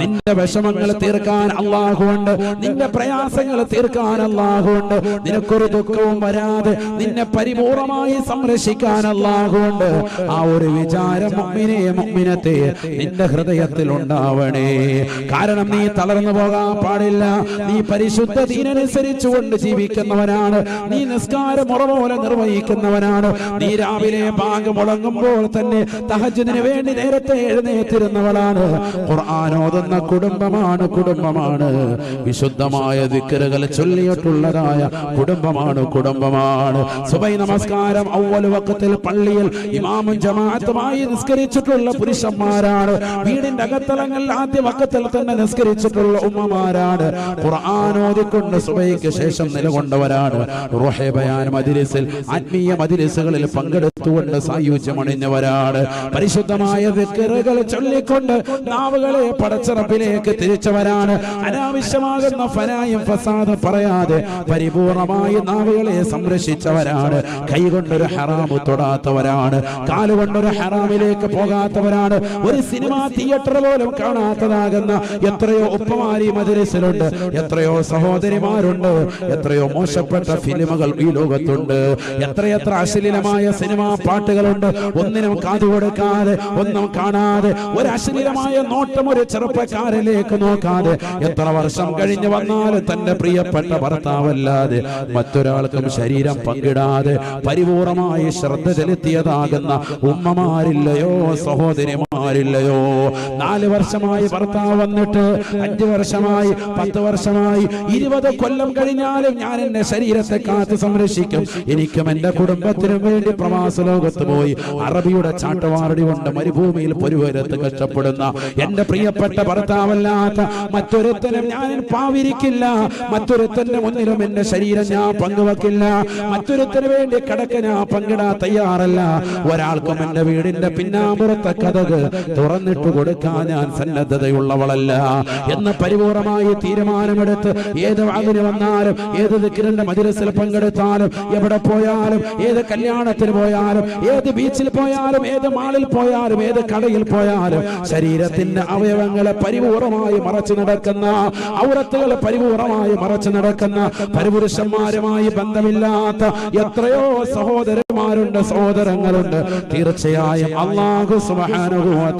നിന്റെ വിഷമങ്ങൾ തീർക്കാൻ അള്ളാഹുണ്ട് നിന്റെ പ്രയാസങ്ങൾ തീർക്കാൻ അള്ളാഹുണ്ട് നിനക്കൊരു ദുഃഖവും വരാതെ നിന്നെ പരിപൂർണമായി സംരക്ഷിക്കാൻ അള്ളാഹുണ്ട് ആ ഒരു വിചാരം മുമ്മിനെ മുമ്മിനത്തെ നിന്റെ ഹൃദയത്തിൽ ഉണ്ടാവണേ. കാരണം നീ തളർന്നു പോകാൻ പാടില്ല. നീ പരിശുദ്ധ ദീനനുസരിച്ചുകൊണ്ട് ജീവിക്കുന്നവനാണ്. നീ നിസ്കാര മുറപോലെ നിർവഹിക്കുന്നവനാണ്. നീ രാവിലെ ബാങ്ക് മുടങ്ങുമ്പോൾ തന്നെ തഹജുദിന് വേണ്ടി നേരത്തെ എഴുന്നേറ്റിരുന്നവളാണ്. ഖുർആൻ കുടുംബമാണ് കുടുംബമാണ്. വിശുദ്ധമായ ദിക്കറുകൾ ചൊല്ലിയിട്ടുള്ളതായ കുടുംബമാണ് കുടുംബമാണ്. സുബൈ നമസ്കാരം ഔവൽ വക്കത്തിൽ പള്ളിയിൽ ഇമാമും ജമാഅത്തുമായി നിസ്കരിച്ചിട്ടുള്ള പുരുഷന്മാരാണ്. വീടിന്റെ അകത്തലങ്ങളിൽ ആദ്യ വക്കത്തിൽ തന്നെ നിസ്കരിച്ചിട്ടുള്ള ഉമ്മമാരാണ്. ഖുർആൻ ഓതിക്കൊണ്ട് സുബൈക്ക് ശേഷം നിലകൊണ്ടവരാണ്. റുഹേ ബയാൻ ആത്മീയ ആത്മീയ മജ്ലിസുകളിൽ പങ്കെടുത്തുകൊണ്ട് സായുജ്യമണിഞ്ഞവരാണ് പരിശുദ്ധമായ ദിക്റുകൾ ചൊല്ലിക്കൊണ്ട് നാവുകളെ പടച്ചിറപ്പിലേക്ക് തിരിച്ചവരാണ്. അനാവശ്യമാകുന്ന ഫനായും ഫസാദ് പറയാതെ പരിപൂർണമായി നാവുകളെ സംരക്ഷിച്ചവരാണ്. കൈകൊണ്ടൊരു ഹറാമ് തൊടാത്തവരാണ്. കാലുകൊണ്ടൊരു ഹറാമിലേക്ക് പോകാത്തവരാണ്. ഒരു സിനിമ തിയേറ്റർ പോലും കാണാത്തതാകുന്ന എത്രയോ ഉപ്പമാരി മദ്രസിലുണ്ട് എത്രയോ സഹോദരിമാരുണ്ട്. എത്രയോ മോശപ്പെട്ട ഫിലിമുകൾ ഈ ലോകത്തുണ്ട്. എത്രയെത്ര അശ്ലീലമായ സിനിമാ പാട്ടുകളുണ്ട്. ഒന്നിനും കാതു കൊടുക്കാതെ ഒന്നും കാണാതെ ഒരു അശ്ലീലമായ നോട്ടം ഒരു ചെറുപ്പക്കാരിലേക്ക് നോക്കാതെ എത്ര വർഷം കഴിഞ്ഞു വന്നാലും തന്റെ പ്രിയപ്പെട്ട ഭർത്താവല്ലാതെ മറ്റൊരാൾക്കും ശരീരം പങ്കിടാതെ പരിപൂർണമായി ശ്രദ്ധ ചെലുത്തിയതാകുന്ന ഉമ്മമാരില്ലയോ സഹോദരിമാരില്ലയോ? നാല് വർഷമായി ഭർത്താവ് വന്നിട്ട് അഞ്ചു വർഷമായി പത്ത് വർഷമായി ഇരുപത് കൊല്ലം കഴിഞ്ഞാലും ഞാൻ എന്റെ ശരീരത്തെ കാത്തു സംരക്ഷിക്കും. എനിക്കും എന്റെ കുടുംബത്തിനും വേണ്ടി പ്രവാസ ലോകത്ത് പോയി അറബിയുടെ ചാട്ടവാറടി കൊണ്ട് മരുഭൂമിയിൽ പൊരുവരത്ത് കഷ്ടപ്പെടുന്ന എന്റെ പ്രിയപ്പെട്ട ഭർത്താവല്ലാത്ത മറ്റൊരുത്തനും ഞാൻ പാവിരിക്കില്ല. മറ്റൊരുത്തന്റെ മുന്നിലും എന്റെ ശരീരം ഞാൻ പങ്കുവെക്കില്ല. മറ്റൊരുത്തന് വേണ്ടി കിടക്ക ഞാൻ തയ്യാറല്ല. ഒരാൾക്കും എന്റെ വീടിന്റെ പിന്നാമ്പുറത്തെ കഥക് തുറന്നിട്ട് കൊടുക്കാൻ ഞാൻ സന്നദ്ധതയുള്ളവളല്ല. എന്ന് പരിപൂർണമായി തീരുമാനമെടുത്ത് ഏത് അതിന് വന്നാലും ഏത് ദിക്കിരന്റെ മതിരസിൽ പങ്കെടുത്താലും എവിടെ പോയാലും ഏത് കല്യാണത്തിന് പോയാലും ഏത് ബീച്ചിൽ പോയാലും ഏത് മാളിൽ പോയാലും ഏത് കടയിൽ പോയാലും ശരീരത്തിന്റെ അവയവങ്ങളെ പരിപൂർണമായി മറച്ചു നടക്കുന്ന ഔറത്തുകളെ പരിപൂർണമായി മറച്ചു നടക്കുന്ന പരിപുരുഷന്മാരുമായി ബന്ധമില്ലാത്ത എത്രയോ സഹോദരന്മാരുണ്ട് സഹോദരങ്ങളുണ്ട്. തീർച്ചയായും അള്ളാഹു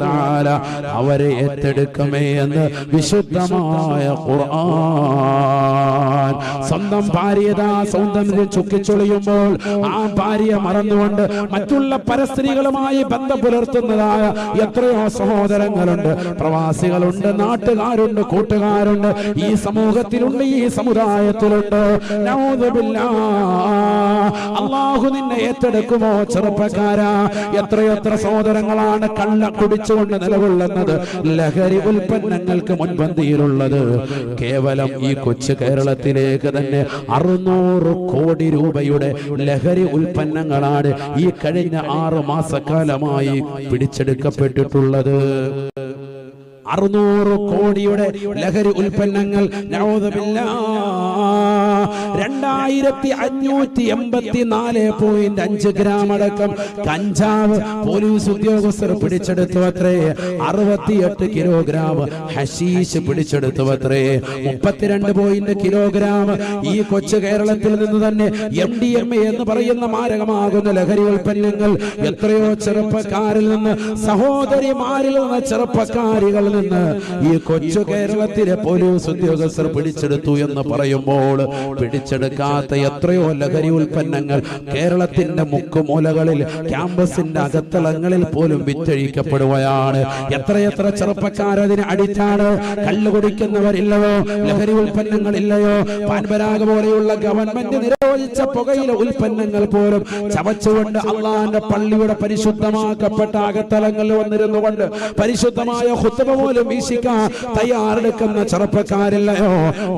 തആല അവരെ ഏറ്റെടുക്കുമേ എന്ന് വിശുദ്ധമായ ഖുർആൻ. സ്വന്തം ഭാര്യതാ സൗന്ദര്യം ചുക്കിച്ചൊളിയുമ്പോൾ ആ ഭാര്യ മറന്നുകൊണ്ട് മറ്റുള്ള പരസ്ത്രീകളുമായി ബന്ധം പുലർത്തുന്നതായ എത്രയോ സഹോദരങ്ങളുണ്ട്. പ്രവാസികളുണ്ട് നാട്ടുകാരുണ്ട് കൂട്ടുകാരുണ്ട്. ഈ സമൂഹത്തിലുണ്ട് ഈ സമുദായത്തിലുണ്ട്. അള്ളാഹു നിന്നെ ഏറ്റെടുക്കുമോ ചെറുപ്പക്കാരാ? എത്രയെത്ര സഹോദരങ്ങളാണ് കള്ള കുടിച്ചുകൊണ്ട് നിലകൊള്ളുന്നത്? ലഹരി ഉൽപ്പന്നങ്ങൾക്ക് മുൻപന്തിയിലുള്ളത്. കേവലം ഈ കൊച്ചു കേരളത്തിലേക്ക് തന്നെ അറുന്നൂറ് കോടി രൂപയുടെ ലഹരി ഉൽപ്പന്നങ്ങളാണ് ഈ കഴിഞ്ഞ ആറ് മാസക്കാലമായി പിടിച്ചെടുക്കപ്പെട്ടിട്ടുള്ളത്. അറുന്നൂറ് കോടിയുടെ ലഹരി ഉൽപ്പന്നങ്ങൾ. രണ്ടായിരത്തി അഞ്ഞൂറ്റി എൺപത്തി നാല് പോയിന്റ് അഞ്ച് ഗ്രാം അടക്കം കഞ്ചാവ് പോലീസ് ഉദ്യോഗസ്ഥർ പിടിച്ചെടുത്തു അത്രേ അറുപത്തിയെട്ട് കിലോഗ്രാം ഹഷീഷ് പിടിച്ചെടുത്തു അത്രേ മുപ്പത്തിരണ്ട് പോയിന്റ് കിലോഗ്രാം ഈ കൊച്ചു കേരളത്തിൽ നിന്ന് തന്നെ എം ഡി എം എ എന്ന് പറയുന്ന മാരകമാകുന്ന ലഹരി ഉൽപ്പന്നങ്ങൾ എത്രയോ ചെറുപ്പക്കാരിൽ നിന്ന് സഹോദരിമാരിൽ നിന്ന് ചെറുപ്പക്കാരികളിൽ നിന്ന് ഈ കൊച്ചു കേരളത്തിലെ പോലീസ് ഉദ്യോഗസ്ഥർ പിടിച്ചെടുത്തു എന്ന് പറയുമ്പോൾ പിടിച്ചെടുക്കാത്ത എത്രയോ ലഹരി ഉൽപ്പന്നങ്ങൾ കേരളത്തിന്റെ മുക്കുമൂലകളിൽ ക്യാമ്പസിന്റെ അകത്തളങ്ങളിൽ പോലും വിറ്റഴിക്കപ്പെടുകയാണ്. എത്രയെത്ര ചെറുപ്പക്കാർ അതിനെ അടിച്ചാണ് കല്ലു കുടിക്കുന്നവരില്ലയോ? ലഹരി ഉൽപ്പന്നങ്ങളില്ലയോ? പാൻപരാഗ് പോലെയുള്ള ഗവൺമെന്റ് നിരോധിച്ച പുകയിലെ ഉൽപ്പന്നങ്ങൾ പോലും ചവച്ചുകൊണ്ട് അള്ളാന്റെ പള്ളിയുടെ പരിശുദ്ധമാക്കപ്പെട്ട അകത്തലങ്ങളിൽ വന്നിരുന്നു കൊണ്ട് പരിശുദ്ധമായ ഹുത്തമ പോലും വീശിക്കാൻ തയ്യാറെടുക്കുന്ന ചെറുപ്പക്കാരില്ലയോ?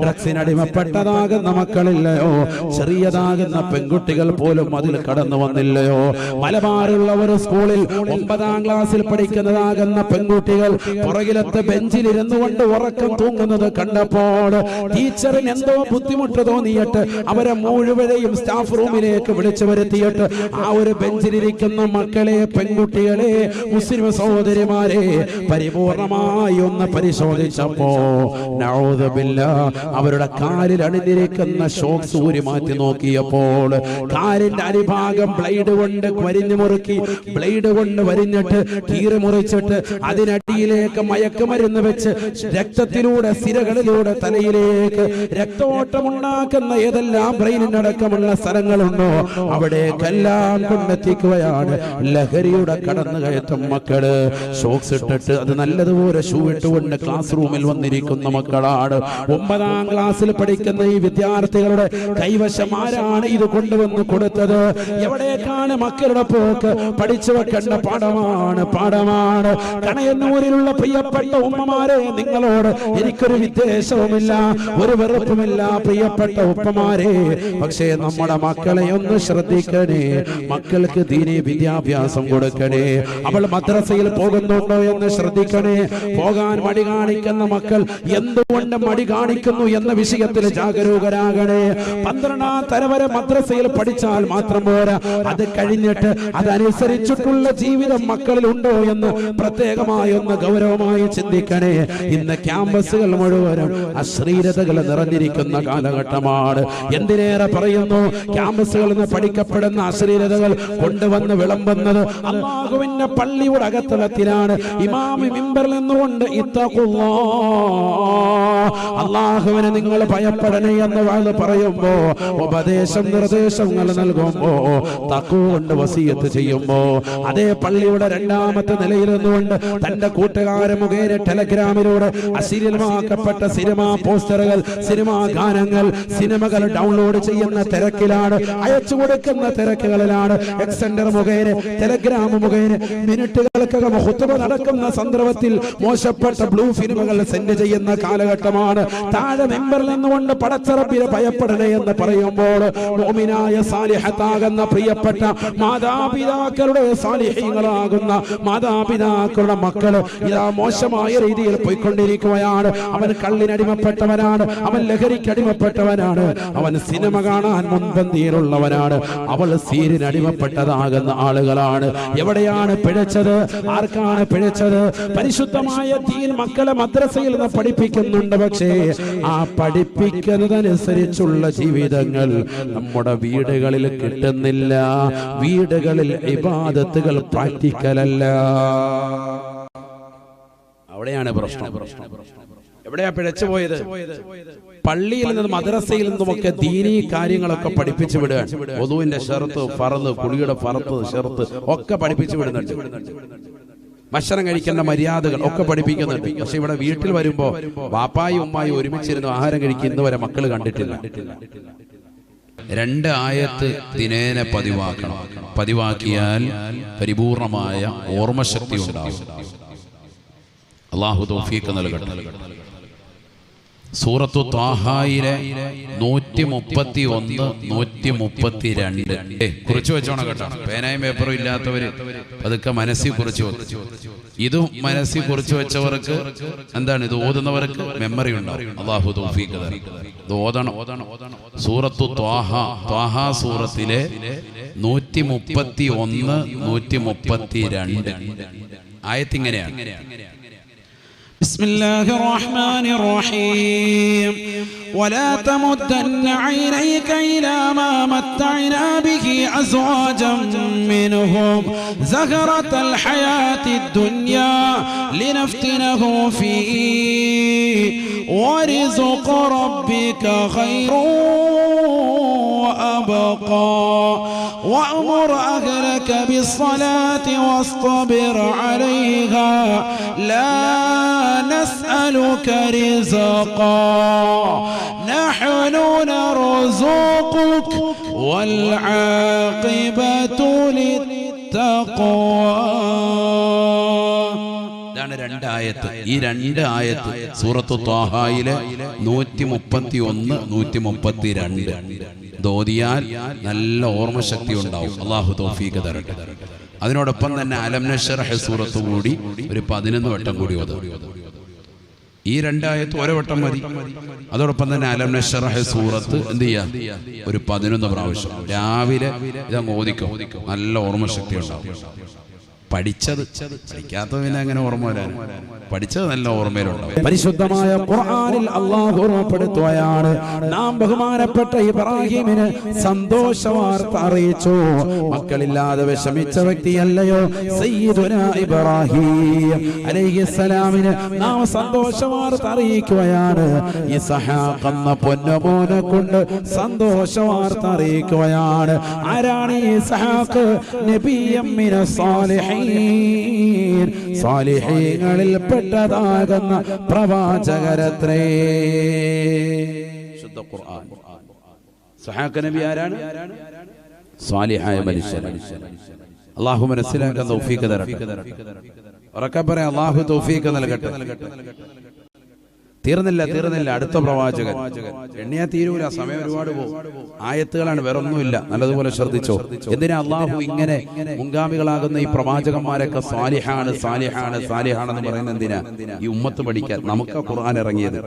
ഡ്രഗ്സിന് അടിമപ്പെട്ടതാകുന്ന മക്കളില്ലയോ? ചെറിയതാകുന്ന പെൺകുട്ടികൾ പോലും അതിൽ കടന്നു വന്നില്ലയോ? മലബാറുള്ള ഒരു സ്കൂളിൽ ഒമ്പതാം ക്ലാസ്സിൽ പഠിക്കുന്നതാകുന്ന പെൺകുട്ടികൾ പുറകിലത്തെ ബെഞ്ചിൽ ഇരുന്നു കൊണ്ട് ഉറക്കം തൂങ്ങുന്നത് കണ്ടപ്പോൾ ടീച്ചറിന് എന്തോ ബുദ്ധിമുട്ട് തോന്നിയിട്ട് അവരെ മുഴുവനെയും സ്റ്റാഫ് റൂമിലേക്ക് വിളിച്ചു വരുത്തിയിട്ട് ആ ഒരു ബെഞ്ചിലിരിക്കുന്ന മക്കളെ പെൺകുട്ടികളെ മുസ്ലിം സഹോദരിമാരെ പരിപൂർണമായ സൂക്ഷ്മമായി ഒന്ന് പരിശോധിച്ചപ്പോ അവരുടെ കാലിൽ അണിഞ്ഞിരിക്കുന്ന ഷോക്സ് ഊരി മാറ്റി നോക്കിയപ്പോൾ കാലിന്റെ അരിഭാഗം ബ്ലേഡ് കൊണ്ട് വരിഞ്ഞു മുറുക്കി ബ്ലേഡ് കൊണ്ട് വരിഞ്ഞിട്ട് കീറി മുറിച്ചിട്ട് അതിനടിയിലേക്ക് മയക്കുമരുന്ന് വെച്ച് രക്തത്തിലൂടെ സിരകളിലൂടെ തലയിലേക്ക് രക്തോട്ടമുണ്ടാക്കുന്ന ഏതെല്ലാം ബ്രെയിനിനടക്കമുള്ള സ്ഥലങ്ങളുണ്ടോ അവിടേക്കെല്ലാം കൊണ്ടെത്തിക്കുകയാണ് ലഹരിയുടെ കടന്നുകയറ്റം മക്കൾ. ഷോക്സ് ഇട്ടിട്ട് അത് നല്ലതുപോലെ ഷൂ ഇട്ടുകൊണ്ട് ക്ലാസ് റൂമിൽ വന്നിരിക്കുന്ന മക്കളാണ്. ഒമ്പതാം ക്ലാസ്സിൽ പഠിക്കുന്ന ഈ വിദ്യാർത്ഥികളുടെ കൈവശം ആരാണ് ഇത് കൊണ്ടുവന്ന് കൊടുത്തത്. എവിടേക്കാണ് മക്കളുടെ പോക്ക്? പഠിച്ചു വെക്കേണ്ട പാഠമാണ് പാഠമാണ്. കണയന്നൂരിലുള്ള പ്രിയപ്പെട്ട ഉമ്മമാരെ നിങ്ങളോട് എനിക്കൊരു വിദ്വേഷവുമില്ല ഒരു വെറുപ്പുമില്ല പ്രിയപ്പെട്ട ഉപ്പമാരെ. പക്ഷേ നമ്മുടെ മക്കളെ ഒന്ന് ശ്രദ്ധിക്കണേ. മക്കൾക്ക് ദീനെ വിദ്യാഭ്യാസം കൊടുക്കണേ. അവൾ മദ്രസയിൽ പോകുന്നുണ്ടോ എന്ന് ശ്രദ്ധിക്കണേ. പോകാൻ മടി കാണിക്കുന്ന മക്കൾ എന്തുകൊണ്ട് മടി കാണിക്കുന്നു എന്ന വിഷയത്തിൽ ജാഗരൂകരാകണേ. പന്ത്രണ്ടാം തരവരെ മദ്രസയിൽ പഠിച്ചാൽ മാത്രം പോരാ. അത് കഴിഞ്ഞിട്ട് അതനുസരിച്ചിട്ടുള്ള ജീവിതം മക്കളിൽ ഉണ്ടോ എന്ന് പ്രത്യേകമായി ഒന്ന് ഗൗരവമായി ചിന്തിക്കണേ. ഇന്ന് ക്യാമ്പസുകൾ മുഴുവനും അശ്ലീലതകൾ നിറഞ്ഞിരിക്കുന്ന കാലഘട്ടമാണ്. എന്തിനേറെ പറയുന്നു? ക്യാമ്പസുകളിൽ നിന്ന് പഠിക്കപ്പെടുന്ന അശ്ലീലതകൾ കൊണ്ടുവന്ന് വിളമ്പുന്നത് അള്ളാഹുവിന്റെ പള്ളിയുടെ അകത്തളത്തിലാണ്. ഇമാമി മിമ്പറിൽ നിന്നുകൊണ്ട് ഇത്തഖുല്ലാ അള്ളാഹുവിനെ നിങ്ങൾ ഭയപ്പെടണേ എന്ന് വാഴ് പറയുമ്പോ ഉപദേശം നിർദ്ദേശങ്ങൾ നൽകുമ്പോ തക്കു കൊണ്ട് വസീയത്ത് ചെയ്യുമ്പോ അതേ പള്ളിയുടെ രണ്ടാമത്തെ നിലയിൽ നിന്നുകൊണ്ട് തന്റെ കൂട്ടുകാരെ മുഖേന ടെലഗ്രാമിലൂടെ അശ്ലീലമാക്കപ്പെട്ട സിനിമാ പോസ്റ്ററുകൾ സിനിമാ ഗാനങ്ങൾ സിനിമകൾ ഡൗൺലോഡ് ചെയ്യുന്ന തിരക്കിലാണ് അയച്ചു കൊടുക്കുന്ന തിരക്കുകളിലാണ്. എക്സെൻഡർ മുഖേന ടെലഗ്രാം മുഖേന മിനിറ്റുകൾക്കകം നടക്കുന്ന സന്ദർഭത്തിൽ മോശപ്പെട്ട ബ്ലൂ ഫിലിമുകൾ സെൻഡ് ചെയ്യുന്ന കാലഘട്ടമാണ്. താഴെ മെമ്പറിൽ നിന്നുകൊണ്ട് പടച്ചറപ്പിനെ ഭയപ്പെടണേ എന്ന് പറയുമ്പോൾ സാലിഹത്താകുന്ന പ്രിയപ്പെട്ട മാതാപിതാക്കളുടെ സാലിഹ്യങ്ങളാകുന്ന മാതാപിതാക്കളുടെ മക്കൾ ഇതാ മോശമായ രീതിയിൽ പോയിക്കൊണ്ടിരിക്കുകയാണ്. അവൻ കള്ളിനടിമപ്പെട്ടവനാണ് അവൻ ലഹരിക്ക് അടിമപ്പെട്ടവനാണ്. അവൻ സിനിമ കാണാൻ മുൻപന്തിയിലുള്ളവനാണ്. അവൾ സീരിനടിമപ്പെട്ടതാകുന്ന ആളുകളാണ്. എവിടെയാണ് പിഴച്ചത്? ആർക്കാണ് പിഴച്ചത്? പരിശുദ്ധമായ ദീൻ മക്കളെ മദ്രസയിൽ നിന്ന് പഠിപ്പിക്കുന്നുണ്ട് പക്ഷേ ആ പഠിപ്പിക്കുന്നതനുസരിച്ചുള്ള ജീവിതങ്ങൾ നമ്മുടെ വീടുകളിൽ കിട്ടുന്നില്ല. വീടുകളിൽ ഇബാദത്തുകൾ പ്രാക്ടിക്കലല്ല. അവിടെയാണ് പ്രശ്നം. എവിടെയാ പിഴച്ചു പോയത്? പള്ളിയിൽ നിന്നും മദ്രസയിൽ നിന്നുമൊക്കെ ദീനീ കാര്യങ്ങളൊക്കെ പഠിപ്പിച്ചു വിടുകയാണ്. വധുവിന്റെ ഷെറത്ത് ഫറത് കുളിയുടെ ഫറത്ത് ഷെറത്ത് ഒക്കെ പഠിപ്പിച്ചു വിടുന്നുണ്ട്. ഭക്ഷണം കഴിക്കേണ്ട മര്യാദകൾ ഒക്കെ പഠിപ്പിക്കുന്നുണ്ട്. പക്ഷെ ഇവിടെ വീട്ടിൽ വരുമ്പോ വാപ്പായി ഉമ്മായി ഒരുമിച്ചിരുന്ന് ആഹാരം കഴിക്കുന്ന വരെ മക്കൾ കണ്ടിട്ടില്ല. രണ്ട് ആയത്ത് ദിനേന പതിവാക്കണം. പതിവാക്കിയാൽ പരിപൂർണമായ ഓർമ്മശക്തി ഉണ്ടാവും. അള്ളാഹു തൗഫീഖ് നൽകട്ടെ. സൂറത്തു താഹായിരെ നൂറ്റി മുപ്പത്തി ഒന്ന് നൂറ്റി മുപ്പത്തി രണ്ട് കുറിച്ചു വെച്ചോണം കേട്ടോ. പേനയും പേപ്പറും ഇല്ലാത്തവര് അതൊക്കെ മനസ്സിൽ കുറിച്ചു വെച്ചു ഇത് മനസ്സിൽ കുറിച്ചു വെച്ചവർക്ക് എന്താണ്? ഇത് ഓതുന്നവർക്ക് മെമ്മറി ഉണ്ടാവും. സൂറത്തു ത്വാഹ ത്വാഹ സൂറത്തിലെ നൂറ്റി മുപ്പത്തി ഒന്ന് നൂറ്റി മുപ്പത്തി രണ്ട് ആയത്തിങ്ങനെയാണ്. بسم الله الرحمن الرحيم. ولا تمدن عينيك إلى ما متعنا به أزواجا منهم. زهرة الحياة الدنيا لنفتنهم فيه. ورزق ربك خير وأبقى. وأمر أهلك بالصلاة واصطبر عليها. لا نسألك رزقا نحن نرزقك والعاقبة للتقوى ഇതാണ് രണ്ട് ആയത്ത് ഈ രണ്ട് ആയത്ത് സൂറത്തു ത്വാഹായിലെ നൂറ്റി മുപ്പത്തി ഒന്ന് നൂറ്റി മുപ്പത്തി രണ്ട് ദോതിയാൽ നല്ല ഓർമ്മശക്തി ഉണ്ടാവും അള്ളാഹു തൗഫീഖ് തരട്ടെ അതിനോടൊപ്പം തന്നെ അലം നഷറഹ് സൂറത്ത് കൂടി ഒരു പതിനൊന്ന് വട്ടം കൂടി ഓതും ഈ രണ്ടായത്ത് ഓരോ വട്ടം മതി. അതോടൊപ്പം തന്നെ അലം നഷറഹ് സൂറത്ത് എന്ത് ചെയ്യാ? ഒരു പതിനൊന്ന് പ്രാവശ്യം. രാവിലെ ഇതങ്ങ് ഓദിക്കും നല്ല ഓർമ്മശക്തി ഉണ്ടാവും പഠിച്ചത്. പഠിക്കാത്ത പിന്നെ അങ്ങനെ ഓർമ്മ വരാൻ. പഠിച്ചത് നല്ല ഓർമ്മയിലുണ്ടാവും. പരിശുദ്ധമായ ഖുർആനിൽ അള്ളാഹു ഓർമ്മപ്പെടുത്തുകയാണ്. നാം ബഹുമാനപ്പെട്ട ഇബ്രാഹിമിന് സന്തോഷ വാർത്ത അറിയിച്ചു. മക്കളില്ലാതെ വിഷമിച്ച വ്യക്തിയല്ലയോ? സയ്യിദുന ഇബ്രാഹിം അലൈഹിസ്സലാമിന് നാം സന്തോഷ വാർത്ത അറിയിക്കുകയാണ്. ഇസ്ഹാഖ് എന്ന പൊന്നുപോലെ കൊണ്ട് സന്തോഷ വാർത്ത അറിയിക്കുകയാണ്. ആരാണ് ഇസ്ഹാഖ് നബിയം മിന സാലിഹീൻ. സാലിഹീങ്ങളിൽ പെട്ടതാകുന്ന പ്രവാചകരത്രേ. ശുദ്ധ ഖുർആൻ. സഹാഖ് നബി ആരാണ്? സ്വാലിഹായ മനുഷ്യൻ. അള്ളാഹു മനസ്സിലാക്കാൻ തൗഫീഖ് തരട്ടെ. ഉറക്കെ പറയാം അള്ളാഹു തൗഫീഖ് നൽകട്ടെ. തീർന്നില്ല തീർന്നില്ല അടുത്ത പ്രവാചകൻ. എണ്ണിയാ തീരൂല സമയം ഒരുപാട് പോകും. ആയത്തുകളാണ് വേറെ ഒന്നുമില്ല നല്ലതുപോലെ ശ്രദ്ധിച്ചോ? എന്തിനാ അള്ളാഹു ഇങ്ങനെ മുൻഗാമികളാകുന്ന ഈ പ്രവാചകന്മാരൊക്കെ സാലിഹാണ് സാലിഹാണ് സാലിഹാണെന്ന് പറയുന്നത് എന്തിനാ? ഈ ഉമ്മത്ത് പഠിക്കാൻ. നമുക്ക് ഖുർആൻ ഇറങ്ങിയത്.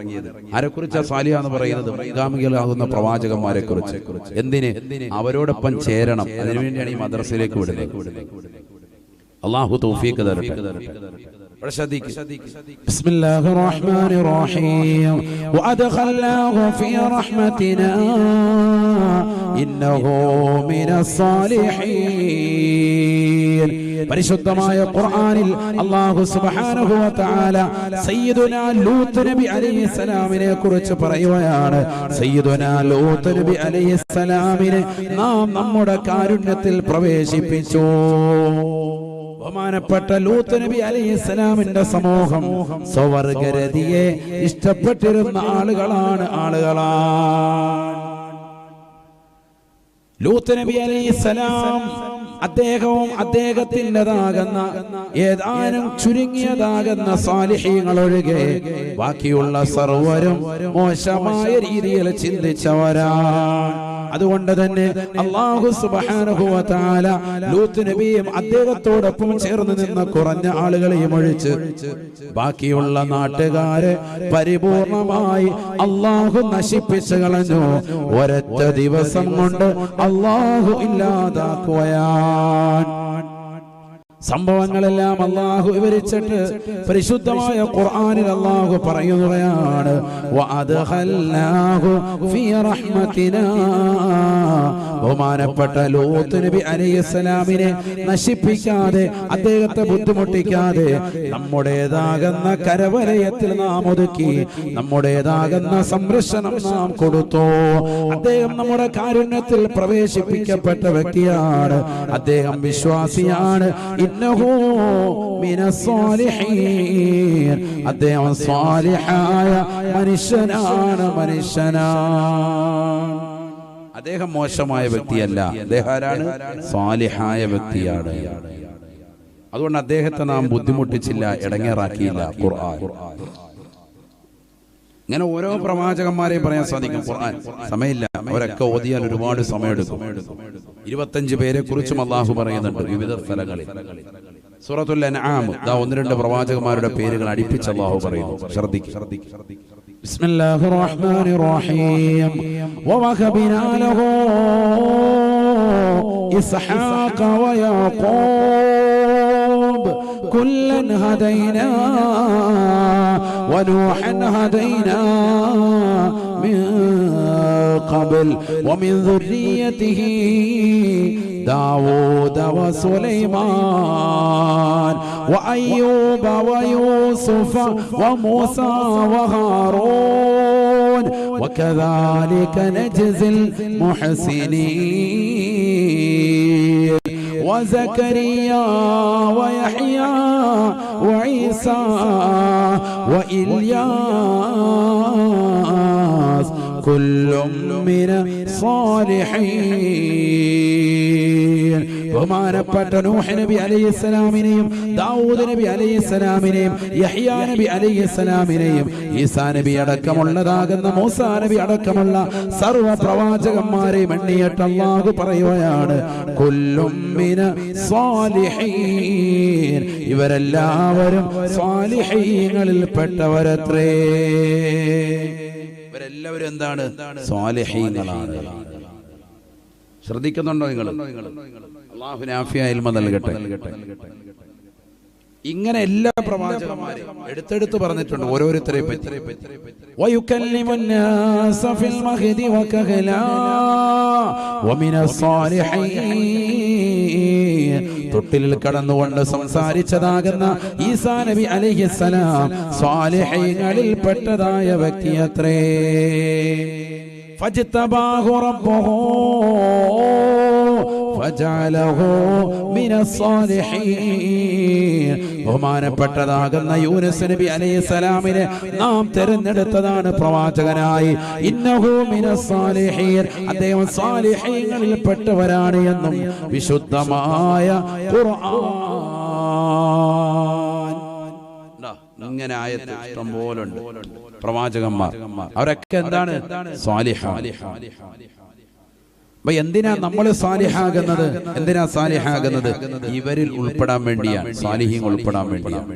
ആരെക്കുറിച്ചാ സാലിഹ എന്ന് പറയുന്നത്? മുൻഗാമികളാകുന്ന പ്രവാചകന്മാരെ കുറിച്ച് എന്തിന്? അവരോടൊപ്പം ചേരണം. അതിനുവേണ്ടിയാണ് ഈ മദ്രസയിലേക്ക് വിടുന്നത്. അള്ളാഹു തൗഫീഖ് തരട്ടെ. بسم الله الرحمن الرحيم وأدخلناه في رحمتنا إنه من الصالحين പരിശുദ്ധമായ ഖുർആനിൽ അല്ലാഹു സുബ്ഹാനഹു വ തആല സയ്യിദുന ലൂത്ത് നബി അലൈഹിസ്സലാമിനെ കുറിച്ച് പറയുകയാണ് സയ്യിദുന ലൂത്ത് നബി അലൈഹിസ്സലാമിനെ നാം നമ്മുടെ കാരുണ്യത്തിൽ പ്രവേശിപ്പിച്ചു ബഹുമാനപ്പെട്ട ലൂത്ത് നബി അലൈഹിസ്സലാമിന്റെ സമൂഹം സ്വവർഗരതിയെ ഇഷ്ടപ്പെട്ടിരുന്ന ആളുകളാണ് ആളുകളാണ്. ലൂത്ത് നബി അലൈഹിസ്സലാം അദ്ദേഹവും അദ്ദേഹത്തിന്റെതാകുന്ന ഏതാനും ചുരുങ്ങിയതാകുന്ന സാലിഹ്യങ്ങൾ ഒഴികെ ബാക്കിയുള്ള സർവരും മോശമായ രീതിയിൽ ചിന്തിച്ചവരാണ്. അതുകൊണ്ട് തന്നെ അള്ളാഹു തആല ലൂത്ത് നബിയും അദ്ദേഹത്തോടൊപ്പം ചേർന്ന് നിന്ന കുറഞ്ഞ ആളുകളെയും ഒഴിച്ച് ബാക്കിയുള്ള നാട്ടുകാരെ പരിപൂർണമായി അള്ളാഹു നശിപ്പിച്ചു കളഞ്ഞു. ഒരൊറ്റ ദിവസം കൊണ്ട് അള്ളാഹു ഇല്ലാതാക്കുകയാണ് സംഭവങ്ങളെല്ലാം അള്ളാഹു വിവരിച്ചിട്ട് പരിശുദ്ധമായ ഖുർആനിൽ അള്ളാഹു റഹ്മത്തിനാ. ബഹുമാനപ്പെട്ട ലോത്ത് നബി അലൈഹിസ്സലാമിനെ നശിപ്പിക്കാതെ അദ്ദേഹത്തെ ബുദ്ധിമുട്ടിക്കാതെ നമ്മുടേതാകുന്ന കരവലയത്തിൽ നാം ഒതുക്കി നമ്മുടേതാകുന്ന സംരക്ഷണം നാം കൊടുത്തു. അദ്ദേഹം നമ്മുടെ കാരുണ്യത്തിൽ പ്രവേശിപ്പിക്കപ്പെട്ട വ്യക്തിയാണ്. അദ്ദേഹം വിശ്വാസിയാണ്. അദ്ദേഹം സ്വാലിഹായ മനുഷ്യനാണ് മനുഷ്യനാണ് അദ്ദേഹം മോശമായ വ്യക്തിയല്ല. അദ്ദേഹം ആരാണ്? സ്വാലിഹായ വ്യക്തിയാണ്. അതുകൊണ്ട് അദ്ദേഹത്തെ നാം ബുദ്ധിമുട്ടിച്ചില്ല ഇടങ്ങേറാക്കിയില്ല ഖുർആൻ. ഇങ്ങനെ ഓരോ പ്രവാചകന്മാരെയും പറയാൻ സാധിക്കും ഖുർആൻ സമയമില്ല അവരൊക്കെ ഓതിയാൽ ഒരുപാട് സമയമെടുക്കും ഇരുപത്തഞ്ച് പേരെ കുറിച്ചും അള്ളാഹു പറയുന്നുണ്ട് വിവിധ സ്ഥലങ്ങളിൽ സൂറത്തുൽ അൻആം ദാ ഒന്ന് രണ്ട് പ്രവാചകന്മാരുടെ പേരുകൾ അടുപ്പിച്ച് അള്ളാഹു പറയുന്നു ശ്രദ്ധിക്കും بسم الله الرحمن الرحيم ووهبنا له إسحاق ويعقوب كلا هدينا ونوحا هدينا من قبل ومن ذريته داود وسليمان وأيوب ويوسف وموسى وهارون وكذلك نجزي المحسنين. وزكريا ويحيى وعيسى وإلياس كل من الصالحين. ബഹുമാനപ്പെട്ട നൂഹ് നബി അലൈഹിസ്സലാമിനെയും ദാവൂദ് നബി അലൈഹിസ്സലാമിനെയും യഹ്യാ നബി അലൈഹിസ്സലാമിനെയും ഈസാ നബി അടക്കമുള്ളതാകുന്ന മൂസാ നബി അടക്കമുള്ള സർവ പ്രവാചകന്മാരെ എണ്ണിയിട്ട് അല്ലാഹു പറയുകയാണ് കുല്ലും മിന സ്വാലിഹീൻ. ഇവരെല്ലാവരും സ്വാലിഹീങ്ങളിൽ പെട്ടവരത്രേ. ഇവരെല്ലാവരും എന്താണ്? സ്വാലിഹീങ്ങളാണ്. ശ്രദ്ധിക്കുന്നുണ്ടോ നിങ്ങൾ? നൽകട്ടെ. ഇങ്ങനെ എല്ലാ പ്രവാചകന്മാരെ എടുത്തെടുത്ത് പറഞ്ഞിട്ടുണ്ട് ഓരോരുത്തരെ തൊട്ടിലിൽ കടന്നുകൊണ്ട് സംസാരിച്ചതാകുന്ന ഈസാ നബി അലഹിസ്സലാം സ്വാലിഹൈകളിൽ പെട്ടതായ വ്യക്തി അത്രേ فاجتباه ربه فجعله من الصالحين ബഹുമാനപ്പെട്ടതാകുന്ന യൂനസ് നബി അലൈഹി സ്വലാമിനെ നാം തിരഞ്ഞെടുത്തതാണ് പ്രവാചകനായി ഇന്നഹു മിനസ് സാലിഹീൻ അദ്ദേഹം സാലിഹീങ്ങളിൽ പെട്ടവരാണ് എന്നും വിശുദ്ധമായ ഖുർആൻ ഇങ്ങനെ ആയത്ത് ഇഷ്ടം പോലുണ്ട് പ്രവാചകന്മാർ. അവരൊക്കെ എന്താണ്? സ്വാലിഹ. അപ്പൊ എന്തിനാ നമ്മൾ സാലിഹാകുന്നത് എന്തിനാ സാലിഹാകുന്നത് ഇവരിൽ ഉൾപ്പെടാൻ വേണ്ടിയാണ്. സാലിഹ്യം ഉൾപ്പെടാൻ വേണ്ടിയാണ്.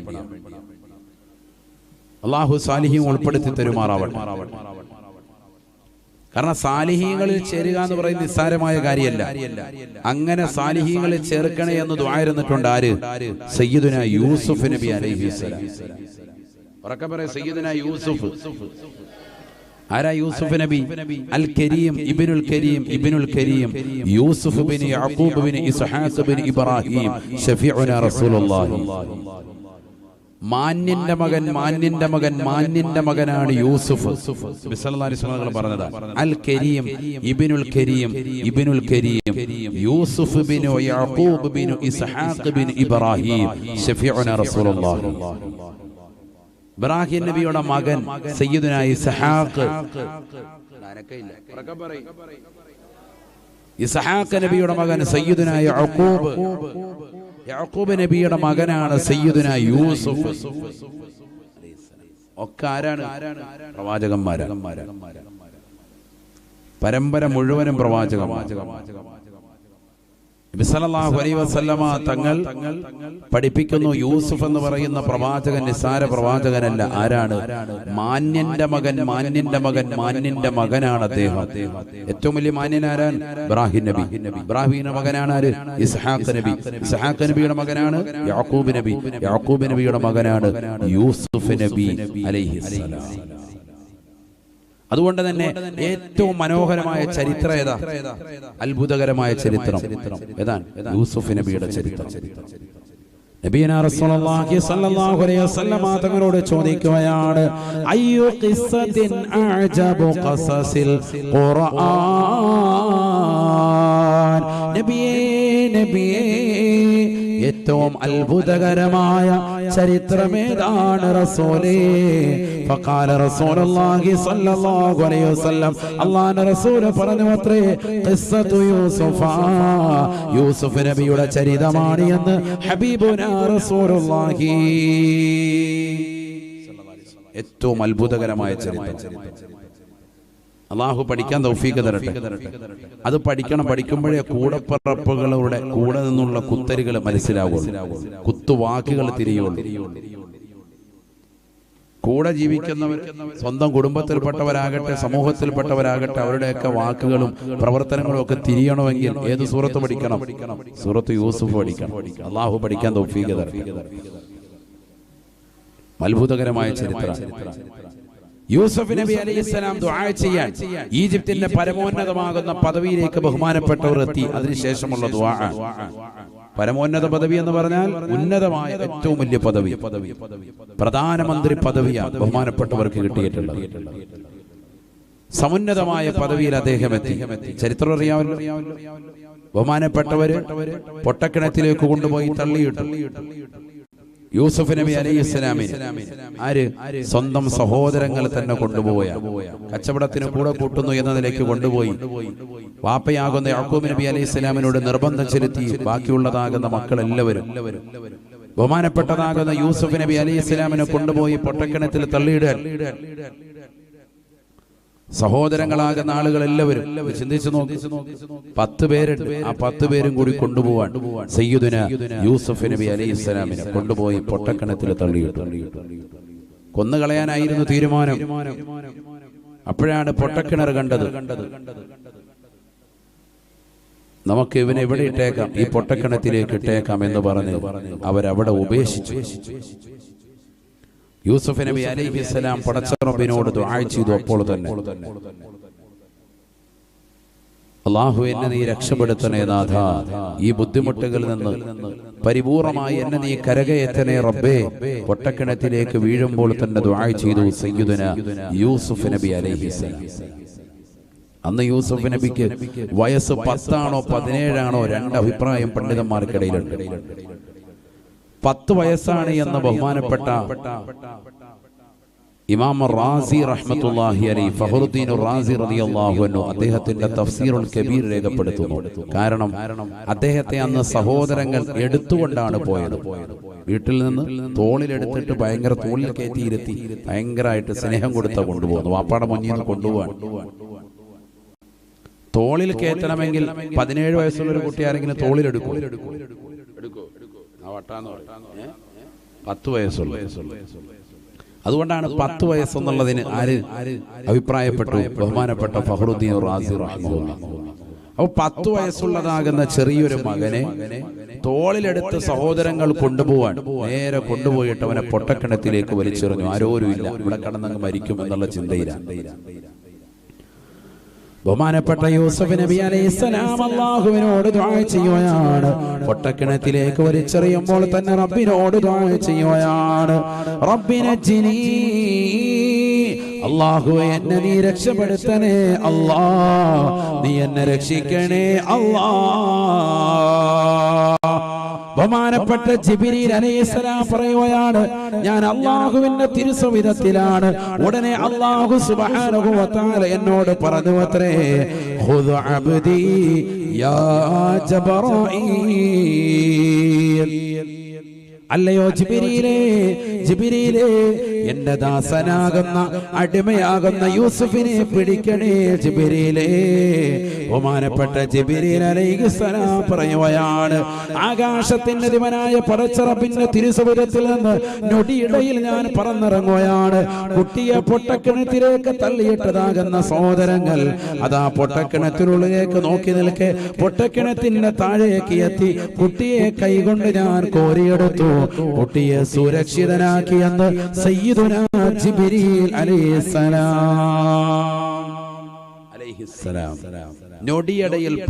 അള്ളാഹു സാലിഹ്യം ഉൾപ്പെടുത്തി തരുമാറാവട്ടെ. കാരണം സാലിഹീങ്ങളിൽ ചേരുക എന്ന് പറയുന്ന നിസ്സാരമായ കാര്യമല്ല. അങ്ങനെ സാലിഹീങ്ങളിൽ ചേർക്കണേ എന്ന് ദ്വായിരുന്നിട്ടുണ്ട് ആര്? സയ്യിദുന യൂസുഫ് നബി അലൈഹിസ്സലാം ഉറക്കെ പറയാം സയ്യിദുന യൂസുഫ്. ആരാ യൂസുഫ് നബി? അൽ കരീം ഇബ്നുൽ കരീം ഇബ്നുൽ കരീം യൂസുഫ് ബിൻ യാഖൂബ് ബിൻ ഇസ്ഹാഖ് ബിൻ ഇബ്രാഹിം ഷഫീഉന റസൂലുള്ളാഹി. മാന്യന്റെ മകൻ മാന്യന്റെ മകൻ മാന്യന്റെ മകനാണ് യൂസുഫ്. പറഞ്ഞത്. അൽ കരീം ഇബ്നുൽ കരീം ഇബ്നുൽ കരീം യൂസുഫ് ബിനു യഅഖൂബ് ബിനു ഇസ്ഹാഖ് ബിൻ ഇബ്രാഹിം ഷഫീഉന റസൂലുള്ളാഹി. ഇബ്രാഹിം നബിയുടെ മകൻ സയ്യിദുന ഇസ്ഹാഖ്. ഇസ്ഹാഖ് നബിയുടെ മകൻ സയ്യിദുന യഅഖൂബ് യാക്കൂബ് നബിയുടെ മകനാണ് സയ്യിദുന യൂസുഫ്. ഒക്കെ ആരാണ്? പ്രവാചകന്മാരാണ്. പരമ്പര മുഴുവനും അലൈഹി വസല്ലമ തങ്ങൾ പഠിപ്പിക്കുന്നു യൂസുഫ് എന്ന് പറയുന്ന പ്രവാചകൻ നിസാര പ്രവാചകനല്ല. ആരാണ്? മാന്യന്റെ മകൻ മാന്യന്റെ മകൻ മാന്യന്റെ മകനാണ് അദ്ദേഹം. ഏറ്റവും വലിയ മാന്യൻ ആരാണ്? ഇബ്രാഹിം നബി. ഇബ്രാഹിമിന്റെ മകനാണ് ആര്? ഇസ്ഹാഖ് നബി. ഇസ്ഹാഖ് നബിയുടെ മകനാണ് യാക്കൂബ് നബി. യാക്കൂബ് നബിയുടെ മകനാണ് യൂസുഫ് നബി അലൈഹിസ്സലാം. അതുകൊണ്ട് തന്നെ ഏറ്റവും മനോഹരമായ ചരിത്രം ഏതാ? അത്ഭുതകരമായ ചരിത്രം. ഏതാണ്? യൂസുഫ് നബിയുടെ ചരിത്രം. നബീന റസൂലുള്ളാഹി സ്വല്ലല്ലാഹു അലൈഹി വസല്ലമ തങ്ങളോട് ചോദിക്കുകയാണ് അയ്യോ ഖിസ്സത്തിൻ അഅജബു ഖസസിൽ ഖുർആൻ. നബിയേ നബിയേ ഏറ്റവും അത്ഭുതകരമായ ചരിത്രമേതാണ് റസൂലേ فقال رسول الله صلى الله عليه وسلم അള്ളാഹുവിന്റെ റസൂൽ പറഞ്ഞു അത്രേ ഖിസ്സത്തു യൂസുഫ യൂസുഫ് നബിയുടെ ചരിതമാണ് എന്ന് ഹബീബുന റസൂലുള്ളാഹി ഏറ്റവും അത്ഭുതകരമായ ചരിത്രം അള്ളാഹു പഠിക്കാൻ തൗഫീക്ക് തരട്ടെ. അത് പഠിക്കണം പഠിക്കുമ്പോഴേ കൂടപ്പറപ്പുകളുടെ കൂടെ നിന്നുള്ള കുത്തരികൾ മനസ്സിലാവുള്ളൂ. കുത്തുവാക്കുകൾ തിരിയുള്ളൂ. കൂടെ ജീവിക്കുന്നവർ സ്വന്തം കുടുംബത്തിൽപ്പെട്ടവരാകട്ടെ സമൂഹത്തിൽപ്പെട്ടവരാകട്ടെ അവരുടെയൊക്കെ വാക്കുകളും പ്രവർത്തനങ്ങളും ഒക്കെ തിരിയണമെങ്കിൽ ഏത് സൂറത്ത് പഠിക്കണം? സൂറത്ത് യൂസുഫ് പഠിക്കണം. അള്ളാഹു പഠിക്കാൻ തൗഫീക്ക് തരട്ടെ. അത്ഭുതകരമായ ചരിത്രം. യൂസഫ് നബി അലൈഹി സ്വലാം ദുആ ചെയ്യാൻ ഈജിപ്തിന്റെ പരമോന്നതമാകുന്ന പദവിയിലേക്ക് ബഹുമാനപ്പെട്ടവർ എത്തി. അതിനുശേഷമുള്ള ദുആ. പരമോന്നത പദവി എന്ന് പറഞ്ഞാൽ ഉന്നതമായ ഏറ്റവും വലിയ പദവി. പ്രധാനമന്ത്രി പദവിയാണ് ബഹുമാനപ്പെട്ടവർക്ക് കിട്ടിയിട്ടുള്ളത്. സമുന്നതമായ പദവിയിൽ അദ്ദേഹം എത്തി. ചരിത്രം അറിയാമല്ലോ. ബഹുമാനപ്പെട്ടവര് പൊട്ടക്കിണറ്റിലേക്ക് കൊണ്ടുപോയി തള്ളിയിട്ടു. യൂസഫ് നബി അലൈഹി ഇസ്ലാമിന് ആര് സ്വന്തം സഹോദരങ്ങൾ തന്നെ കൊണ്ടുപോയ കച്ചവടത്തിന് കൂടെ കൂട്ടുന്നു എന്ന നിലയ്ക്ക് കൊണ്ടുപോയി. വാപ്പയാകുന്ന യാക്കൂബ് നബി അലൈഹി ഇസ്ലാമിനോട് നിർബന്ധം ചെലുത്തി ബാക്കിയുള്ളതാകുന്ന മക്കൾ എല്ലാവരും ബഹുമാനപ്പെട്ടതാകുന്ന യൂസഫ് നബി അലൈഹി ഇസ്ലാമിനെ കൊണ്ടുപോയി പൊട്ടക്കിണത്തിൽ തള്ളിയിടാൻ സഹോദരങ്ങളാകുന്ന ആളുകൾ എല്ലാവരും ചിന്തിച്ചു നോക്കി. പത്ത് പേരുണ്ട്. ആ പത്ത് പേരും കൂടി കൊണ്ടുപോവാൻ സയ്യിദുന യൂസഫ് നബി അലൈഹി ഇസ്ലാമിനെ കൊണ്ടുപോയി പൊട്ടക്കണത്തിൽ തള്ളിയിട്ടു. കൊന്നുകളയാനായിരുന്നു തീരുമാനം. അപ്പോഴാണ് പൊട്ടക്കിണർ കണ്ടത്. നമുക്ക് ഇവനെ എവിടെ ഇട്ടേക്കാം. ഈ പൊട്ടക്കിണത്തിലേക്ക് ഇട്ടേക്കാം എന്ന് പറഞ്ഞ് അവരവിടെ ഉപേക്ഷിച്ചു. യൂസഫ് നബി അലൈഹി സ്വലാം പടച്ചറബിനോട് ദുആ ചെയ്തു അപ്പോൾ തന്നെ. അള്ളാഹു എന്നെ നീ രക്ഷപ്പെടുത്തണേ നാഥ. ഈ ബുദ്ധിമുട്ടുകളിൽ നിന്ന് പരിപൂർണമായി എന്നെ നീ കരകയറ്റണേ റബ്ബേ. പൊട്ടക്കിണറ്റിലേക്ക് വീഴുമ്പോൾ തന്നെ ദുആ ചെയ്തു സയ്യിദുന യൂസുഫ് നബി അലൈഹിസ്സലാം. അന്ന് യൂസുഫ് നബിക്ക് വയസ്സ് പത്താണോ പതിനേഴാണോ രണ്ട് അഭിപ്രായം പണ്ഡിതന്മാർക്കിടയിലുണ്ട്. പത്ത് വയസ്സാണ് എന്ന ബഹുമാനപ്പെട്ട ഇമാം റാസി റഹ്മത്തുള്ളാഹി അലി ഫഹറുദ്ദീൻ റാസി റളിയല്ലാഹു അൻഹു അദ്ദേഹത്തിന്റെ തഫ്സീറുൽ കബീർ രേഖപ്പെടുത്തുന്നു. കാരണം അദ്ദേഹത്തെ അന്ന് സഹോദരങ്ങൾ എടുത്തുകൊണ്ടാണ് പോയത്. വീട്ടിൽ നിന്ന് തോളിലെടുത്തിട്ട് ഭയങ്കര തോളിൽ കയറ്റിയിരുത്തി ഭയങ്കരമായിട്ട് സ്നേഹം കൊടുത്ത കൊണ്ടുപോകുന്നു. വാപ്പാടെ മുന്നിൽ നിന്ന് കൊണ്ടുപോകാൻ തോളിൽ കയറ്റണമെങ്കിൽ പതിനേഴ് വയസ്സുള്ള ഒരു കുട്ടി ആരെങ്കിലും തോളിലെടുക്കും പത്ത് വയസ്സുള്ള. അതുകൊണ്ടാണ് പത്ത് വയസ്സെന്നുള്ളതിന് ആര് അഭിപ്രായപ്പെട്ടു? ബഹുമാനപ്പെട്ട ഫഹറുദ്ദീൻ റാസി റഹ്മുല്ല അപ്പൊ പത്ത് വയസ്സുള്ളതാകുന്ന ചെറിയൊരു മകനെ തോളിലെടുത്ത് സഹോദരങ്ങൾ കൊണ്ടുപോവാൻ നേരെ കൊണ്ടുപോയിട്ട് അവനെ പൊട്ടക്കിണത്തിലേക്ക് വലിച്ചെറിഞ്ഞു. ആരോരും ഇല്ല ഇവിടെ കടന്നങ്ങ് മരിക്കും എന്നുള്ള ചിന്തയിലാണ്. ബഹുമാനപ്പെട്ട യൂസഫ് നബി അലൈഹിസ്സലാം അള്ളാഹുവിനോട് ദുആ ചെയ്യുകയാണ്. പൊട്ടക്കിണറ്റിലേക്ക് വലിച്ചെറിയുമ്പോൾ തന്നെ റബ്ബിനോട് ദുആ ചെയ്യുകയാണ്. റബ്ബിനെ ജിനീ അള്ളാഹു എന്നെ നീ രക്ഷപ്പെടുത്തണേ അല്ലാ. നീ എന്നെ രക്ഷിക്കണേ അല്ലാ. ബഹുമാനപ്പെട്ട ജിബിരിൽ അലൈഹിസ്സലാം പറയുകയാണ് ഞാൻ അള്ളാഹുവിന്റെ തിരുസവിധത്തിലാണ്. ഉടനെ അള്ളാഹു സുബ്ഹാനഹു വ തആല എന്നോട് പറഞ്ഞു അത്രേ ഖുദ് അബ്ദി യാ ജബറായീൽ അല്ലയോ ജിബിരിയിലേ ജിബിരിയിലേ എന്റെ ദാസനാകുന്ന അടിമയാകുന്ന യൂസുഫിനെ പിടിക്കണേ ജിബിരിയിലേ. ബഹുമാനപ്പെട്ട ജിബിരിൽ അലൈഹിസ്സലാം പറയുകയാണ് ആകാശത്തിന്റെ ദിവനായ പടച്ചറപ്പിന്റെ തിരുസമുരത്തിൽ നിന്ന് നൊടിയിടയിൽ ഞാൻ പറന്നിറങ്ങുകയാണ്. കുട്ടിയെ പൊട്ടക്കിണത്തിലേക്ക് തള്ളിയിട്ടതാകുന്ന സഹോദരങ്ങൾ അതാ പൊട്ടക്കിണത്തിനുള്ളിലേക്ക് നോക്കി നിൽക്കെ പൊട്ടക്കിണത്തിന്റെ താഴേക്ക് എത്തി കുട്ടിയെ കൈകൊണ്ട് ഞാൻ കോരിയെടുത്തു. കുട്ടിയെ സുരക്ഷിതനാക്കിയെന്ന് സയ്യിദുന ജിബ്രീൽ അലൈഹിസ്സലാം. അലൈഹിസ്സലാം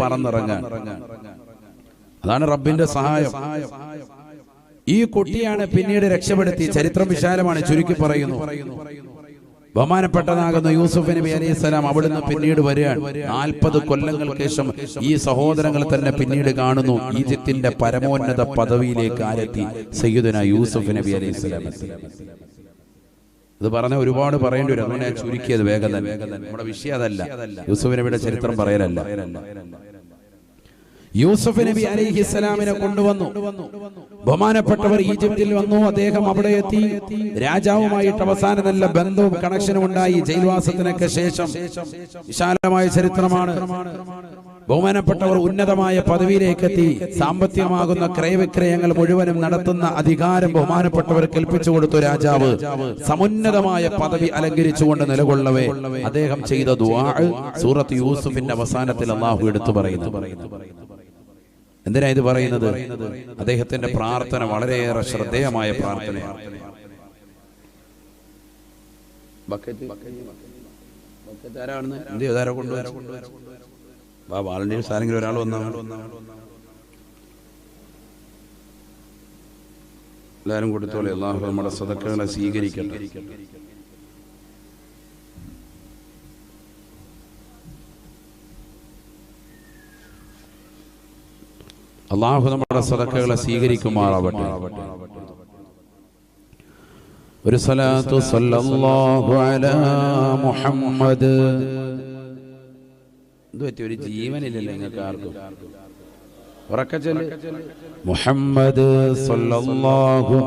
പറന്നിറങ്ങാൻ. അതാണ് റബ്ബിന്റെ സഹായം. ഈ കുട്ടിയാണ് പിന്നീട് രക്ഷപ്പെടുത്തി. ചരിത്രം വിശാലമാണ് ചുരുക്കി പറയുന്നു. ബഹുമാനപ്പെട്ടതാകുന്ന യൂസുഫ് നബി അലൈഹി സ്വലാം അവിടുന്ന് പിന്നീട് വരികയാണ്. നാൽപ്പത് കൊല്ലങ്ങൾക്ക് ശേഷം ഈ സഹോദരങ്ങൾ തന്നെ പിന്നീട് കാണുന്നു. ഈജിപ്തിന്റെ പരമോന്നത പദവിയിലേക്ക് ആരെത്തി? സയ്യിദുന യൂസുഫ് നബി അലൈഹി സ്വലാം ഇത് പറഞ്ഞ ഒരുപാട് പറയേണ്ടി വരും. അതുകൊണ്ട് ഞാൻ ചുരുക്കിയത് വേഗം തന്നെ. നമ്മുടെ വിഷയം അതല്ല. യൂസുഫ് നബിയുടെ ചരിത്രം പറയലല്ല. യൂസഫ് നബി അലൈഹി കൊണ്ടുവന്നു. ബഹുമാനപ്പെട്ടവർ ഈജിപ്തിൽ വന്നു. അദ്ദേഹം അവിടെ എത്തി. രാജാവുമായിട്ട് അവസാന നല്ല ബന്ധവും കണക്ഷനും ഉണ്ടായി. ജയിൽവാസത്തിനൊക്കെ ശേഷം വിശാലമായ ചരിത്രമാണ്. ബഹുമാനപ്പെട്ടവർ ഉന്നതമായ പദവിയിലേക്ക് എത്തി സാമ്പത്തികമാകുന്ന ക്രയവിക്രയങ്ങൾ മുഴുവനും നടത്തുന്ന അധികാരം ബഹുമാനപ്പെട്ടവർ കൽപ്പിച്ചു കൊടുത്ത രാജാവ്. സമുന്നതമായ പദവി അലങ്കരിച്ചുകൊണ്ട് നിലകൊള്ളവേ. അദ്ദേഹം ചെയ്ത ദുആ സൂറത്ത് യൂസുഫിന്റെ അവസാനത്തിൽ അള്ളാഹു എടുത്തു പറയുന്നു. എന്തിനാ ഇത് പറയുന്നത്? അദ്ദേഹത്തിന്റെ പ്രാർത്ഥന വളരെയേറെ ശ്രദ്ധേയമായ പ്രാർത്ഥനയാണ്. ബക്കറ്റ്. ബക്കറ്റ് ആരാണെന്ന് എന്ത് കൊണ്ടുവരാ കൊണ്ടുവരാ വാ വാളണ്ടിയേഴ്സ് ആരെങ്കിലും ഒരാൾ വന്നാൽ എല്ലാരും കൊടുത്തോളെ. അള്ളാഹു നമ്മുടെ സദക്കകളെ സ്വീകരിക്കട്ടെ. അള്ളാഹു നമ്മുടെ സദക്കകളെ സ്വീകരിക്കുമാറാവട്ടെ. ഒരു സലാത്തു സല്ലല്ലാഹു അലാ മുഹമ്മദ് പറ്റി ഒരു ജീവനില്ലല്ലോ നിങ്ങൾക്ക് ആർക്കും ഉറക്കച്ചൽ മുഹമ്മദ് സല്ലല്ലാഹു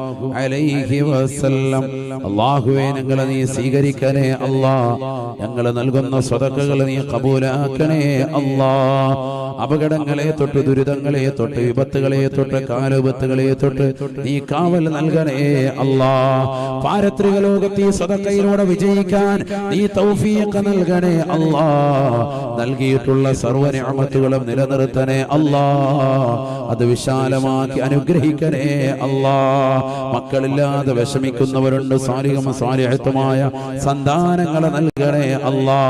അലൈഹി വസല്ലം. അല്ലാഹുവേ ഞങ്ങളെ നീ സ്വീകരിക്കണേ അല്ലാ. ഞങ്ങൾ നൽകുന്ന സ്വതക്കകൾ നീ കബൂലാക്കണേ അല്ലാ. അപകടങ്ങളെ തൊട്ട് ദുരിതങ്ങളെ തൊട്ട് വിപത്തുകളെ തൊട്ട് കാലുപത്തുകളെ തൊട്ട് നീ കാവൽ നൽകണേ അല്ലാ. പാരത്രിക ലോകത്തെ ഈ സദക്കയിലൂടെ വിജയിക്കാൻ നീ തൗഫീഖ് നൽകണേ അല്ലാ. നൽകിയിട്ടുള്ള സർവ നിഅമത്തുകളും നിലനിർത്തണേ അല്ലാ. അത് വിശാലമാക്കി അനുഗ്രഹിക്കണേ അല്ലാ. മക്കളില്ലാതെ വിഷമിക്കുന്നവരുണ്ട് സാലികം സാലിഹത്തുമായ സന്താനങ്ങളെ നൽകണേ അല്ലാ.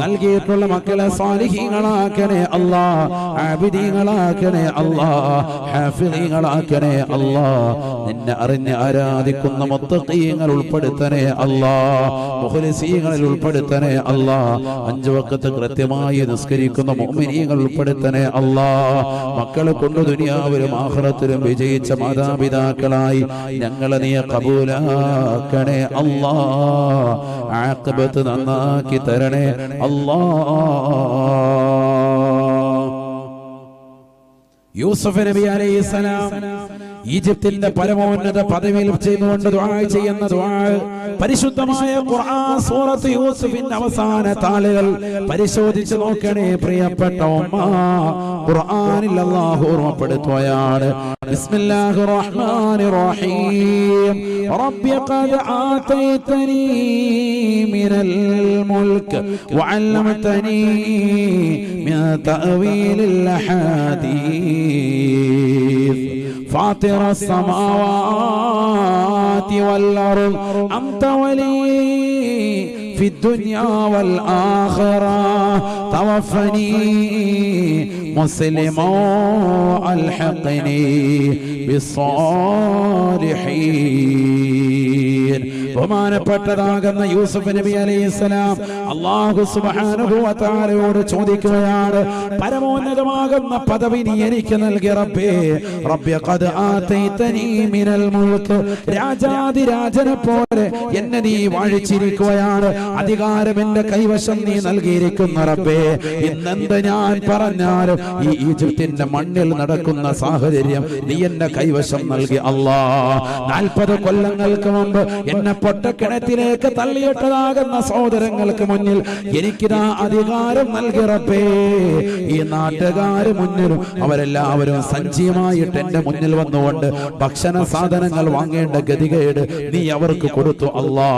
നൽകിയിട്ടുള്ള മക്കളെ സാലിഹീങ്ങളാക്കണേ അല്ലാ. ആബിദീങ്ങളാക്കണേ അല്ലാ ഹാഫിദീങ്ങളാക്കണേ അല്ലാ. നിന്നെ അറിഞ്ഞ് ആരാധിക്കുന്ന മുത്തഖീങ്ങൾ ഉൾപ്പെടുത്തണേ അല്ലാ. മുഖലിസീങ്ങളിൽ ഉൾപ്പെടുത്തണേ അല്ലാ. അഞ്ചു വക്കത്ത് കൃത്യമായി നിസ്കരിക്കുന്ന മുഅ്മിനീങ്ങൾ ഉൾപ്പെടുത്തണേ അല്ലാ. മക്കളെ കൊണ്ട് ദുനിയാവിലും ആഖിറത്തിലും വിജയിച്ച മാതാപിതാക്കളായി ഞങ്ങളെ നീ കബൂലാക്കണേ അല്ലാ. ആഖിബത്ത് നന്നാക്കി തരണേ അല്ലാ. യൂസഫ് നബി അലൈഹിസ്സലാം ഈജിപ്തിന്റെ പരമോന്നത പദവിയിൽ ചെയ്തുകൊണ്ട് ചെയ്യുന്ന പരിശുദ്ധമായ ഖുർആൻ സൂറത്ത് യൂസുഫിന്റെ അവസാന താളുകൾ പരിശോധിച്ച് നോക്കണേ പ്രിയപ്പെട്ട ഉമ്മ. ഖുർആനിൽ ഓർമ്മപ്പെടുത്തുകയാണ്. ബിസ്മില്ലാഹിർ റഹ്മാനിർ റഹീം റബ്ബി ഖദ് ആതൈതനി മുൽക്ക് വഅല്ലമതനി മിൻ فاطر السماوات والأرض أنت ولي في الدنيا والآخرة توفني مسلما ألحقني بالصالحين ബഹുമാനപ്പെട്ടതാകുന്ന യൂസുഫ് നബി അലൈഹിസ്സലാം അള്ളാഹു സുബ്ഹാനഹു വ തആലയോട് ചോദിക്കുകയാണ് പരമോന്നതമാകുന്ന പദവി നീ എനിക്ക് നൽകി റബ്ബേ റബ്ബി ഖദ് ആതൈതനി മിനൽ മുൽക്ക് രാജാതിരാജനെ പോലെ എന്നെ നീ വാഴിച്ചിരിക്കുകയാണ് അധികാരം എന്റെ കൈവശം നീ നൽകിയിരിക്കുന്ന റബ്ബേ. ഇന്നെന്ത് ഞാൻ പറഞ്ഞാലും ഈ ഈജിപ്തിന്റെ മണ്ണിൽ നടക്കുന്ന സാഹചര്യം നീ എന്റെ കൈവശം നൽകി. അല്ലാ നാൽപ്പത് കൊല്ലങ്ങൾക്ക് മുമ്പ് എന്നെ പൊട്ടക്കിണറ്റിലേക്ക് തള്ളിയിട്ടതാകുന്ന സഹോദരങ്ങൾക്ക് മുന്നിൽ എനിക്കിതാ അധികാരം നൽകി റബ്ബേ. ഈ നാട്ടുകാര് മുന്നിലും അവരെല്ലാവരും സഞ്ജീവമായിട്ട് എന്റെ മുന്നിൽ വന്നുകൊണ്ട് ഭക്ഷണ സാധനങ്ങൾ വാങ്ങേണ്ട ഗതികേട് നീ അവർക്ക് കൊടുത്തു. അല്ലാ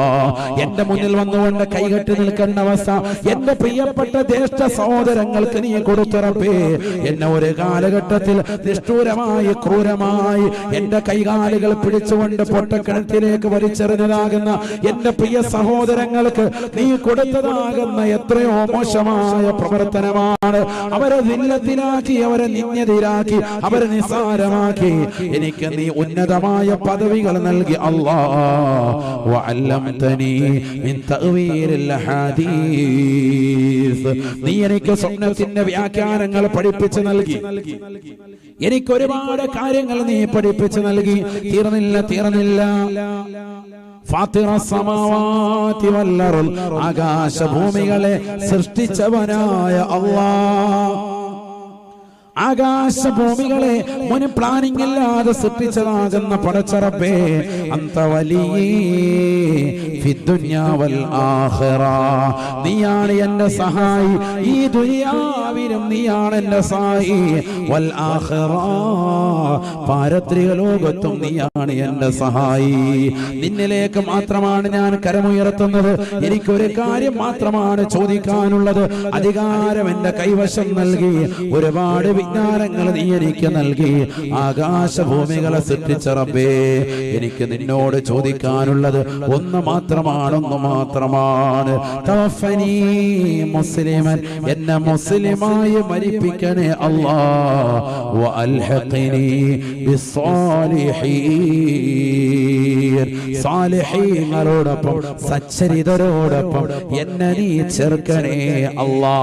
എന്റെ മുന്നിൽ വന്നുകൊണ്ട് കൈകെട്ടി നിൽക്കുന്ന അവസ്ഥ എന്റെ പ്രിയപ്പെട്ട ജ്യേഷ്ഠ സഹോദരങ്ങൾക്ക് നീ കൊടുത്തുറപ്പേ. എന്നെ ഒരു കാലഘട്ടത്തിൽ നിഷ്ഠൂരമായി ക്രൂരമായി എന്റെ കൈകാലുകൾ പിടിച്ചുകൊണ്ട് പൊട്ടക്കിണത്തിലേക്ക് വലിച്ചെറിഞ്ഞതാകുന്ന എന്റെ പ്രിയ സഹോദരങ്ങൾക്ക് നീ കൊടുത്തതാകുന്ന എത്രയോ മോശമായ പ്രവർത്തനമാണ്. അവരെ നില്ലത്തിലാക്കി അവരെ നിന്യതയിലാക്കി അവരെ നിസാരമാക്കി എനിക്ക് നീ ഉന്നതമായ പദവികൾ നൽകി അള്ളാ വഅല്ലംതനി മിൻ ഹദീസ് നീ എനിക്ക് സ്വപ്നത്തിന്റെ വ്യാഖ്യാനങ്ങൾ പഠിപ്പിച്ചു നൽകി. എനിക്ക് ഒരുപാട് കാര്യങ്ങൾ നീ പഠിപ്പിച്ചു നൽകി. തീർന്നില്ല തീർന്നില്ല. ആകാശഭൂമികളെ സൃഷ്ടിച്ചവനായ അല്ലാഹ് ആകാശഭൂമികളെ മുൻ പ്ലാനിംഗ് ഇല്ലാതെ സൃഷ്ടിച്ചതാകുന്ന പടച്ചറപ്പേ അന്ത വലിയ നീയാണ് എന്റെ സഹായി ഈ ദുനിയാവിലും നീയാണ് എന്റെ സായി വൽ പാരത്രിക ലോകത്തും നീയാണ് എന്റെ സഹായി. നിന്നിലേക്ക് മാത്രമാണ് ഞാൻ കരമുയർത്തുന്നത്. എനിക്കൊരു കാര്യം മാത്രമാണ് ചോദിക്കാനുള്ളത്. അധികാരം എന്റെ കൈവശം നൽകി. ഒരുപാട് വിജ്ഞാനങ്ങൾ നീ എനിക്ക് നൽകി. ആകാശഭൂമികളെ സൃഷ്ടിച്ച റബ്ബേ എനിക്ക് നിന്നോട് ചോദിക്കാനുള്ളത് ഒന്ന് മാത്രമാണ് ഒന്ന് മാത്രമാണ്. എന്നെ മുസ്ലിമായി മരിപ്പിക്കണേ ബിസ്സാലിഹീൻ. സാലിഹീങ്ങളോടൊപ്പം സച്ചരിതരോടൊപ്പം എന്നെ നീ ചേർക്കണേ അല്ലാ.